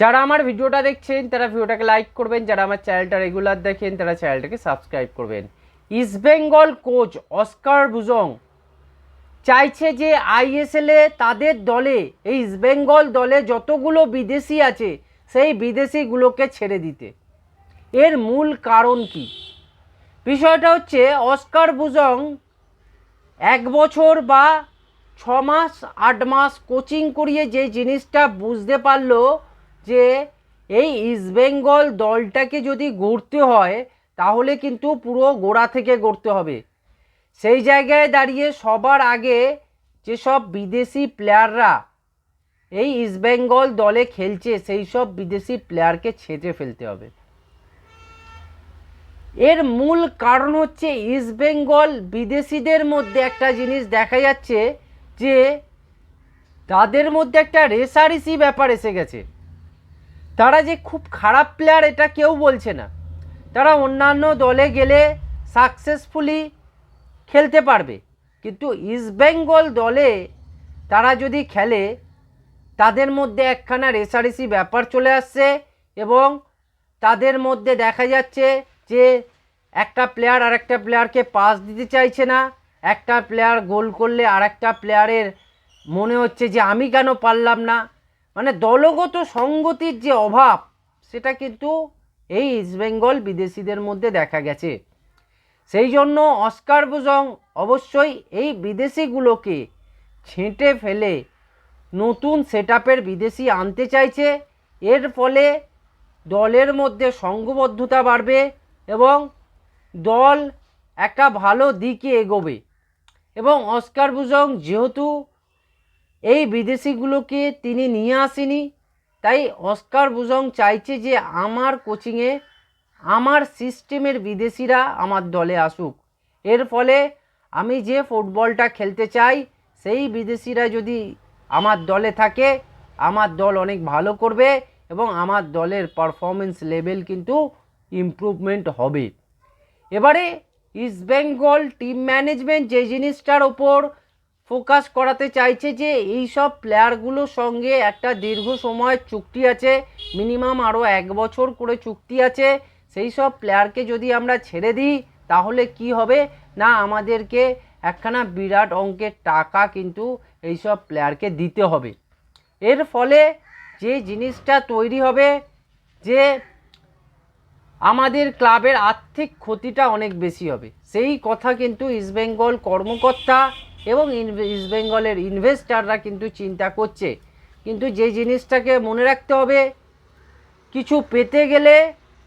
যারা আমার ভিডিওটা দেখছেন, তারা ভিডিওটাকে লাইক করবেন। যারা আমার চ্যানেলটা রেগুলার দেখেন, তারা চ্যানেলটাকে সাবস্ক্রাইব করবেন। East Bengal coach Oscar Bruzon চাইছে যে আইএসএলে তাদের দলে, এই ইস্ট বেঙ্গল দলে যতগুলো বিদেশি আছে, সেই বিদেশিগুলোকে ছেড়ে দিতে। এর মূল কারণ কি? বিষয়টা হচ্ছে অস্কার বুজং এক বছর বা ছ মাস, আট মাস কোচিং করিয়ে যে জিনিসটা বুঝতে পারল যে এই ইস্টবেঙ্গল দলটাকে যদি গড়তে হয়, তাহলে কিন্তু পুরো গোড়া থেকে গড়তে হবে। সেই জায়গায় দাঁড়িয়ে সবার আগে যেসব বিদেশি প্লেয়াররা এই ইস্টবেঙ্গল দলে খেলছে, সেই সব বিদেশি প্লেয়ারকে ছেঁচে ফেলতে হবে। এর মূল কারণ হচ্ছে ইস্টবেঙ্গল বিদেশিদের মধ্যে একটা জিনিস দেখা যাচ্ছে যে তাদের মধ্যে একটা রেসারেসি ব্যাপার এসে গেছে। তারা যে খুব খারাপ প্লেয়ার এটা কেউ বলছে না। তারা অন্যান্য দলে গেলে সাকসেসফুলি খেলতে পারবে। কিন্তু ইস্টবেঙ্গল দলে তারা যদি খেলে, তাদের মধ্যে একখানা রেসারেসি ব্যাপার চলে আসছে এবং তাদের মধ্যে দেখা যাচ্ছে যে একটা প্লেয়ার আর একটা প্লেয়ারকে পাস দিতে চাইছে না। একটা প্লেয়ার গোল করলে আর একটা প্লেয়ারের মনে হচ্ছে যে আমি কেন পারলাম না। মানে দলগত সঙ্গতির যে অভাব, সেটা কিন্তু এই ইস্টবেঙ্গল বিদেশিদের মধ্যে দেখা গেছে। সেই জন্য অস্কার বুজং অবশ্যই এই বিদেশিগুলোকে ছেঁটে ফেলে নতুন সেট বিদেশি আনতে চাইছে। এর ফলে দলের মধ্যে সঙ্গবদ্ধতা বাড়বে এবং দল একটা ভালো দিকে এগোবে। এবং অস্কার বুজং যেহেতু এই বিদেশিগুলোকে তিনি নিয়ে আসেনি। তাই অস্কার বুজং চাইছে যে আমার কোচিংয়ে আমার সিস্টেমের বিদেশিরা আমার দলে আসুক। এর ফলে আমি যে ফুটবলটা খেলতে চাই, সেই বিদেশিরা যদি আমার দলে থাকে, আমার দল অনেক ভালো করবে এবং আমার দলের পারফরমেন্স লেভেল কিন্তু ইমপ্রুভমেন্ট হবে। এবারে ইস্টবেঙ্গল টিম ম্যানেজমেন্ট যে জিনিসটার ওপর ফোকাস করাতে চাইছে যে এই সব প্লেয়ারগুলোর সঙ্গে একটা দীর্ঘ সময়ের চুক্তি আছে, মিনিমাম আরও এক বছর করে চুক্তি আছে। সেই সব প্লেয়ারকে যদি আমরা ছেড়ে দিই, তাহলে কি হবে? না, আমাদেরকে একখানা বিরাট অঙ্কের টাকা কিন্তু এইসব প্লেয়ারকে দিতে হবে। এর ফলে যে জিনিসটা তৈরি হবে, যে আমাদের ক্লাবের আর্থিক ক্ষতিটা অনেক বেশি হবে। সেই কথা কিন্তু ইস্টবেঙ্গল কর্মকর্তা এবং ইস্টবেঙ্গলের ইনভেস্টাররা কিন্তু চিন্তা করছে। কিন্তু যে জিনিসটাকে মনে রাখতে হবে, কিছু পেতে গেলে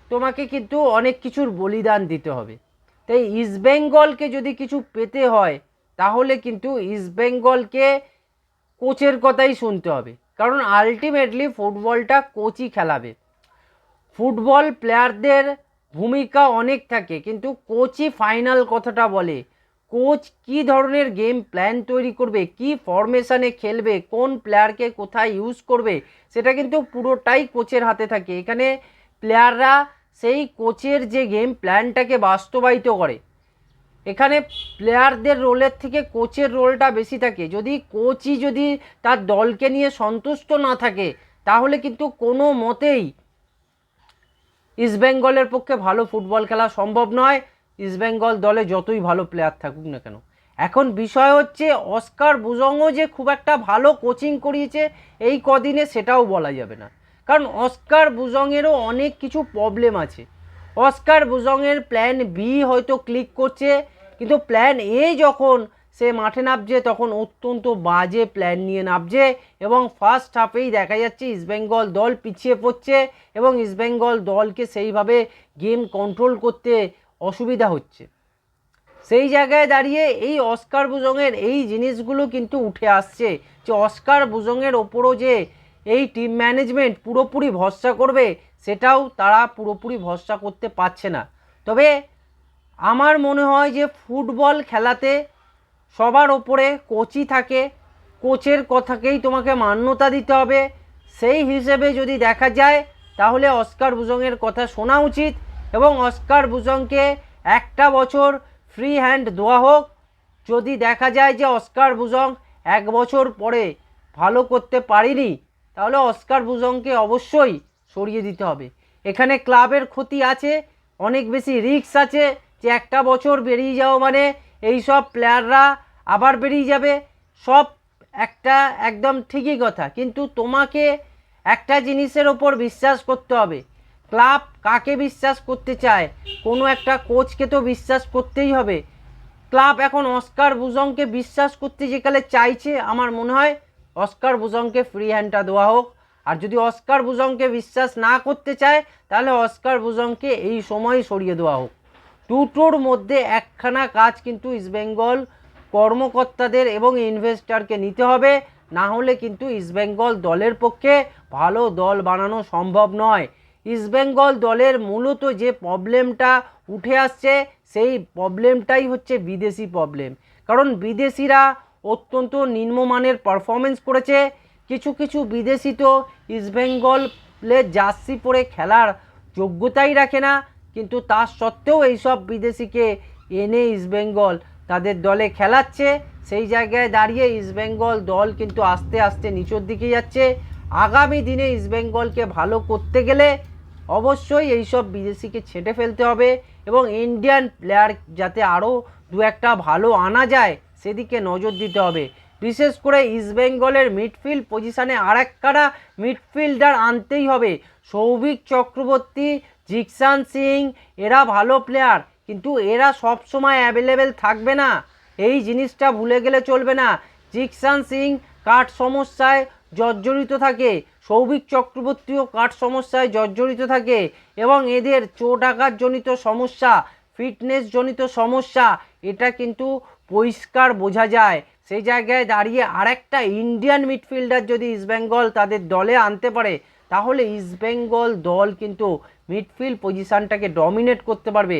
তোমাকে কিন্তু অনেক কিছুর বলিদান দিতে হবে। তাই ইস্টবেঙ্গলকে যদি কিছু পেতে হয়, তাহলে কিন্তু ইস্টবেঙ্গলকে কোচের কথাই শুনতে হবে। কারণ আলটিমেটলি ফুটবলটা কোচই খেলাবে। ফুটবল প্লেয়ারদের ভূমিকা অনেক থাকে, কিন্তু কোচই ফাইনাল কথাটা বলে। কোচ কি ধরনের গেম প্ল্যান তৈরি করবে? কি ফরমেশনে খেলবে? কোন প্লেয়ারকে কোথায় ইউজ করবে? সেটা কিন্তু পুরোটাই কোচের হাতে থাকে। এখানে প্লেয়াররা সেই কোচের যে গেম প্ল্যানটাকে বাস্তবায়িত করে। এখানে প্লেয়ারদের রোলের থেকে কোচের রোলটা বেশি থাকে। যদি কোচই যদি তার দলকে নিয়ে সন্তুষ্ট না থাকে, তাহলে কিন্তু কোনো মতেই ইস্টবেঙ্গলের পক্ষে ভালো ফুটবল খেলা সম্ভব নয়। ইস্টবেঙ্গল দলে যতই ভালো প্লেয়ার থাকুক না কেন। এখন বিষয় হচ্ছে, অস্কার বুজংও যে খুব একটা ভালো কোচিং করিয়েছে এই কদিনে সেটাও বলা যাবে না। কারণ অস্কার বুজংয়েরও অনেক কিছু প্রবলেম আছে। অস্কার বুজংয়ের প্ল্যান বি হয়তো ক্লিক করছে, কিন্তু প্ল্যান এ যখন সে মাঠে নামছে, তখন অত্যন্ত বাজে প্ল্যান নিয়ে নামছে এবং ফার্স্ট হাফেই দেখা যাচ্ছে ইস্টবেঙ্গল দল পিছিয়ে পড়ছে এবং ইস্টবেঙ্গল দলকে সেইভাবে গেম কন্ট্রোল করতে অসুবিধা হচ্ছে। সেই জায়গায় দাঁড়িয়ে এই অস্কার বুজংয়ের এই জিনিসগুলো কিন্তু উঠে আসছে যে অস্কার বুজংয়ের ওপরও যে এই টিম ম্যানেজমেন্ট পুরোপুরি ভরসা করবে, সেটাও তারা পুরোপুরি ভরসা করতে পারছে না। তবে আমার মনে হয় যে ফুটবল খেলাতে সবার ওপরে কোচই থাকে, কোচের কথাকেই তোমাকে মান্যতা দিতে হবে। সেই হিসেবে যদি দেখা যায়, তাহলে অস্কার বুজংয়ের কথা শোনা উচিত। এবং অস্কার বুজংকে একটা বছর ফ্রি হ্যান্ড দেওয়া হোক। যদি দেখা যায় যে অস্কার বুজং এক বছর পরে ভালো করতে পারিনি, তাহলে অস্কার বুজংকে অবশ্যই সরিয়ে দিতে হবে। এখানে ক্লাবের ক্ষতি আছে, অনেক বেশি রিস্ক আছে যে একটা বছর বেরিয়ে যাও মানে এই সব প্লেয়াররা আবার বেরিয়ে যাবে। সব একটা একদম ঠিকই কথা, কিন্তু তোমাকে একটা জিনিসের ওপর বিশ্বাস করতে হবে। ক্লাব কাকে বিশ্বাস করতে চায়? কোনো একটা কোচকে তো বিশ্বাস করতেই হবে। ক্লাব এখন অস্কার বুজংকে বিশ্বাস করতে যেকালে চাইছে, আমার মনে হয় অস্কার বুজংকে ফ্রি হ্যান্ডটা দেওয়া হোক। আর যদি অস্কার বুজংকে বিশ্বাস না করতে চায়, তাহলে অস্কার বুজংকে এই সময় সরিয়ে দেওয়া হোক। দুটোর মধ্যে একখানা কাজ কিন্তু ইস্টবেঙ্গল কর্মকর্তাদের এবং ইনভেস্টরকে নিতে হবে। না হলে কিন্তু ইস্টবেঙ্গল দলের পক্ষে ভালো দল বানানো সম্ভব নয়। ইস্টবেঙ্গল দলের মূলত যে প্রবলেমটা উঠে আসছে, সেই প্রবলেমটাই হচ্ছে বিদেশি প্রবলেম। কারণ বিদেশিরা অত্যন্ত নিম্নমানের পারফরমেন্স করেছে। কিছু কিছু বিদেশি তো ইস্টবেঙ্গলের জার্সি পরে খেলার যোগ্যতাই রাখে না। কিন্তু তার সত্ত্বেও এইসব বিদেশিকে এনে ইস্টবেঙ্গল তাদের দলে খেলাচ্ছে। সেই জায়গায় দাঁড়িয়ে ইস্টবেঙ্গল দল কিন্তু আস্তে আস্তে নিচের দিকে যাচ্ছে। আগামী দিনে ইস্টবেঙ্গলকে ভালো করতে গেলে অবশ্যই এইসব বিদেশিকে ছেটে ফেলতে হবে এবং ইন্ডিয়ান প্লেয়ার যাতে আরও দু একটা ভালো আনা যায়, সেদিকে নজর দিতে হবে। বিশেষ করে ইস্টবেঙ্গলের মিডফিল্ড পজিশানে আর একখানা মিডফিল্ডার আনতেই হবে। সৌভিক চক্রবর্তী, জিকসান সিং, এরা ভালো প্লেয়ার, কিন্তু এরা সব সময় অ্যাভেলেবেল থাকবে না। এই জিনিসটা ভুলে গেলে চলবে না। জিকসান সিং কাঠ সমস্যায় জর্জরিত থাকে। সৌভিক চক্রবর্তীও কাঠ সমস্যায় জর্জরিত থাকে এবং এদের চোট আঘাতজনিত সমস্যা ফিটনেস জনিত সমস্যা, এটা কিন্তু পরিষ্কার বোঝা যায়। সেই জায়গায় দাঁড়িয়ে আরেকটা ইন্ডিয়ান মিডফিল্ডার যদি ইস্টবেঙ্গল তাদের দলে আনতে পারে, তাহলে ইস্টবেঙ্গল দল কিন্তু মিডফিল্ড পজিশানটাকে ডমিনেট করতে পারবে।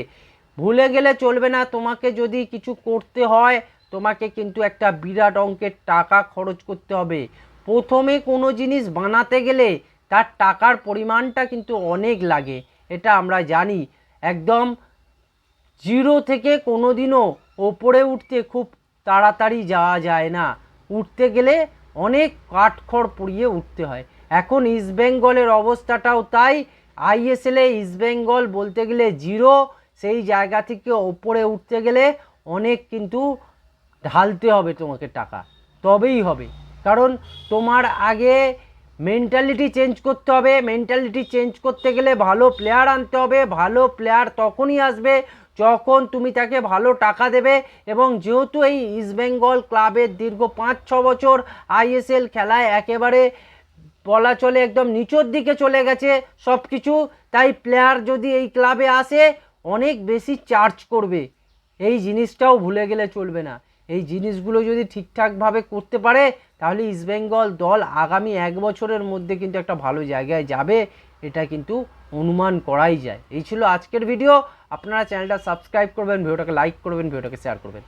ভুলে গেলে চলবে না, তোমাকে যদি কিছু করতে হয়, তোমাকে কিন্তু একটা বিরাট অঙ্কের টাকা খরচ করতে হবে। প্রথমে কোনো জিনিস বানাতে গেলে তার টাকার পরিমাণটা কিন্তু অনেক লাগে। এটা আমরা জানি। একদম জিরো থেকে কোনো দিনও ওপরে উঠতে খুব তাড়াতাড়ি যাওয়া যায় না। উঠতে গেলে অনেক কাঠখড় পুড়িয়ে উঠতে হয়। এখন ইস্টবেঙ্গলের অবস্থাটাও তাই। আইএসএলে ইস্টবেঙ্গল বলতে গেলে জিরো, সেই জায়গা থেকে ওপরে উঠতে গেলে অনেক কিন্তু ঢালতে হবে তোমাকে টাকা। তবেই হবে। কারণ তোমার আগে মেন্টালিটি চেঞ্জ করতে হবে মেন্টালিটি চেঞ্জ করতে গেলে ভালো প্লেয়ার আনতে হবে, ভালো প্লেয়ার তখনই আসবে যখন তুমি তাকে ভালো টাকা দেবে এবং যেহেতু এই ইস্টবেঙ্গল ক্লাবের দীর্ঘ পাঁচ ছ বছর আইএসএল খেলায় একেবারে বলা চলে একদম নিচের দিকে চলে গেছে সব কিছু তাই প্লেয়ার যদি এই ক্লাবে আসে অনেক বেশি চার্জ করবে। এই জিনিসটাও ভুলে গেলে চলবে না। এই জিনিসগুলো যদি ঠিকঠাকভাবে করতে পারে, তাহলে ইস্টবেঙ্গল দল আগামী এক বছরের মধ্যে কিন্তু একটা ভালো জায়গায় যাবে। এটা কিন্তু অনুমান করাই যায়। এই ছিল আজকের ভিডিও আপনারা চ্যানেলটা সাবস্ক্রাইব করবেন ভিডিওটাকে লাইক করবেন ভিডিওটাকে শেয়ার করবেন।